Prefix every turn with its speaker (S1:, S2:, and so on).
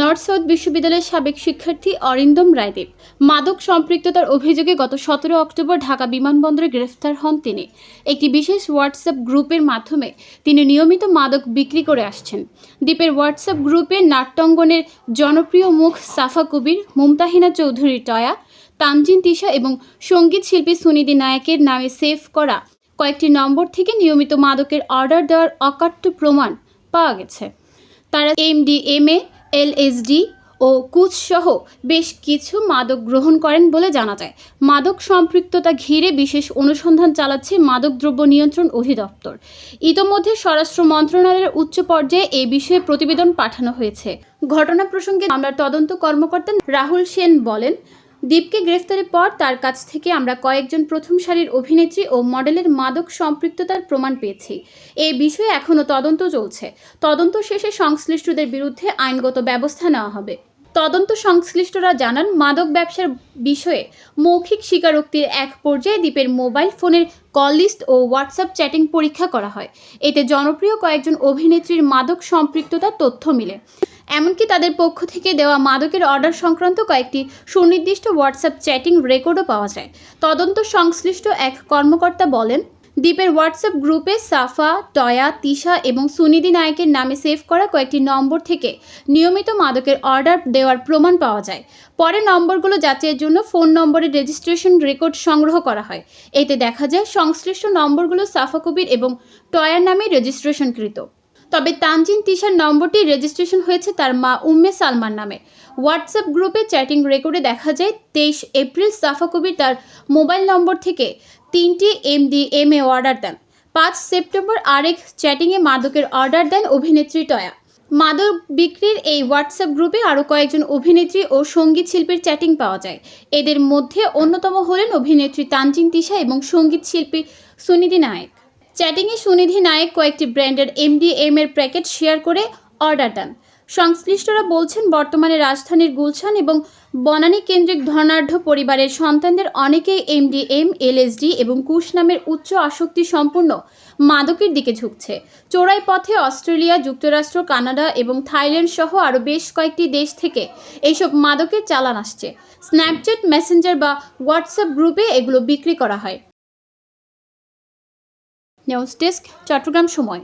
S1: North south বিশ্ববিদ্যালয়ের সাবেক শিক্ষার্থী অরিন্দম রায়দেব। মাদক সম্পৃক্ততার অভিযোগে গত সতেরো অক্টোবর ঢাকা বিমানবন্দরে গ্রেফতার হন তিনি। একটি বিশেষ হোয়াটসঅ্যাপ গ্রুপের মাধ্যমে তিনি নিয়মিত মাদক বিক্রি করে আসছেন। দ্বীপের হোয়াটসঅ্যাপ গ্রুপে নাট্যাঙ্গনের জনপ্রিয় মুখ সাফা কবির, মুমতাহিনা চৌধুরী টয়া, তানজিন তিশা এবং সংগীত শিল্পী সুনিধি নায়কের নামে সেভ করা কয়েকটি নম্বর থেকে নিয়মিত মাদকের অর্ডার দেওয়ার অকাট্য প্রমাণ পাওয়া গেছে। তারা এমডিএমএ এলএসডি ও কুচসহ বেশ কিছু মাদক গ্রহণ করেন বলে জানা যায়। মাদক সম্পৃক্ততা ঘিরে বিশেষ অনুসন্ধান চালাচ্ছে মাদকদ্রব্য নিয়ন্ত্রণ অধিদপ্তর। ইতোমধ্যে স্বরাষ্ট্র মন্ত্রণালয়ের উচ্চ পর্যায়ে এই বিষয়ে প্রতিবেদন পাঠানো হয়েছে। ঘটনা প্রসঙ্গে মামলার তদন্ত কর্মকর্তা রাহুল সেন বলেন দীপকে গ্রেফতারের পর তার কাছ থেকে আমরা কয়েকজন প্রথম সারির অভিনেত্রী ও মডেলের মাদক সম্পৃক্ততার প্রমাণ পেয়েছি। এ বিষয়ে এখনও তদন্ত চলছে। তদন্ত শেষে সংশ্লিষ্টদের বিরুদ্ধে আইনগত ব্যবস্থা নেওয়া হবে। তদন্ত সংশ্লিষ্টরা জানান, মাদক ব্যবসার বিষয়ে মৌখিক স্বীকারোক্তির এক পর্যায়ে দ্বীপের মোবাইল ফোনের কল লিস্ট ও হোয়াটসঅ্যাপ চ্যাটিং পরীক্ষা করা হয়। এতে জনপ্রিয় কয়েকজন অভিনেত্রীর মাদক সম্পৃক্ততার তথ্য মিলে। এমনকি তাদের পক্ষ থেকে দেওয়া মাদকের অর্ডার সংক্রান্ত কয়েকটি সুনির্দিষ্ট হোয়াটসঅ্যাপ চ্যাটিং রেকর্ডও পাওয়া যায়। তদন্ত সংশ্লিষ্ট এক কর্মকর্তা বলেন দ্বীপের হোয়াটসঅ্যাপ গ্রুপে সাফা, টয়া, তিশা এবং সুনিধি নায়কের নামে সেভ করা কয়েকটি নম্বর থেকে নিয়মিত মাদকের অর্ডার দেওয়ার প্রমাণ পাওয়া যায়। পরে নম্বরগুলো যাচাইয়ের জন্য ফোন নম্বরের রেজিস্ট্রেশন রেকর্ড সংগ্রহ করা হয়। এতে দেখা যায় সংশ্লিষ্ট নম্বরগুলো সাফা কবির এবং টয়ার নামে রেজিস্ট্রেশনকৃত তবে তানজিন তিশার নম্বরটি রেজিস্ট্রেশন হয়েছে তার মা উম্মে সালমান নামে। হোয়াটসঅ্যাপ গ্রুপে চ্যাটিং রেকর্ডে দেখা যায় তেইশ এপ্রিল সাফা কবির তার মোবাইল নম্বর থেকে তিনটি এমডিএমএ অর্ডার দেন। পাঁচ সেপ্টেম্বর আরেক চ্যাটিংয়ে মাদকের অর্ডার দেন অভিনেত্রী টয়া। মাদক বিক্রির এই হোয়াটসঅ্যাপ গ্রুপে আরও কয়েকজন অভিনেত্রী ও সংগীত শিল্পীর চ্যাটিং পাওয়া যায়। এদের মধ্যে অন্যতম হলেন অভিনেত্রী তানজিন তিশা এবং সংগীত শিল্পী সুনিধি নায়ক। চ্যাটিংয়ে সুনিধি নায়ক কয়েকটি ব্র্যান্ডের এমডিএম এর প্যাকেট শেয়ার করে অর্ডার দেন। সংশ্লিষ্টরা বলছেন, বর্তমানে রাজধানীর গুলশান এবং বনানী কেন্দ্রিক ধনাঢ্য পরিবারের সন্তানদের অনেকেই এমডিএম, এলএসডি এবং কুশ নামের উচ্চ আসক্তি সম্পূর্ণ মাদকের দিকে ঝুঁকছে। চোরাই পথে অস্ট্রেলিয়া, যুক্তরাষ্ট্র, কানাডা এবং থাইল্যান্ড সহ আরও বেশ কয়েকটি দেশ থেকে এইসব মাদকের চালান আসছে। স্ন্যাপচ্যাট, মেসেঞ্জার বা হোয়াটসঅ্যাপ গ্রুপে এগুলো বিক্রি করা হয়। নিউজ ডেস্ক, চট্টগ্রাম সময়।